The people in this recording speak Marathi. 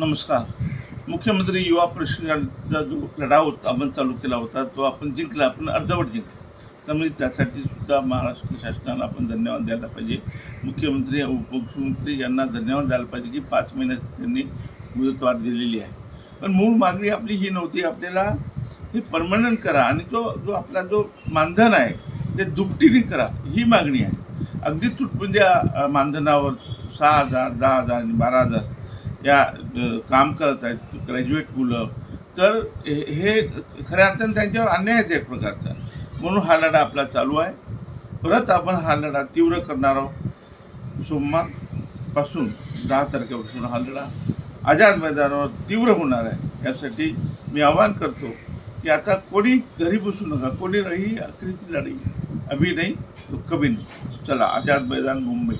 नमस्कार. मुख्यमंत्री युवा परिषदेचा जो लढाव होता आपण चालू केला होता तो आपण जिंकला आपण अर्धवट जिंकला. त्यामुळे त्यासाठी सुद्धा महाराष्ट्र शासनाला आपण धन्यवाद द्यायला पाहिजे. मुख्यमंत्री उपमुख्यमंत्री यांना धन्यवाद द्यायला पाहिजे की पाच महिन्यात त्यांनी मुदतवाढ दिलेली आहे. पण मूळ मागणी आपली ही नव्हती. आपल्याला हे परमनंट करा आणि तो जो आपला जो मानधन आहे ते दुपटीने करा ही मागणी आहे. अगदी तुटपुंज्या म्हणजे, मानधनावर सहा हजार दहा हजार आणि बारा हजार या काम करत आहेत ग्रॅज्युएट मुलं. तर हे हे खऱ्या अर्थाने त्यांच्यावर अन्याय आहे एक प्रकारचा. म्हणून हा लढा आपला चालू आहे. परत आपण हा लढा तीव्र करणार आहोत. सोमवारपासून दहा तारखेपासून हा लढा आझाद मैदानावर तीव्र होणार आहे. यासाठी मी आवाहन करतो की आता कोणी घरी बसू नका. कोणी रही आखरीची लढाई अभी नाही तो कभी नाही. चला आझाद मैदान मुंबई.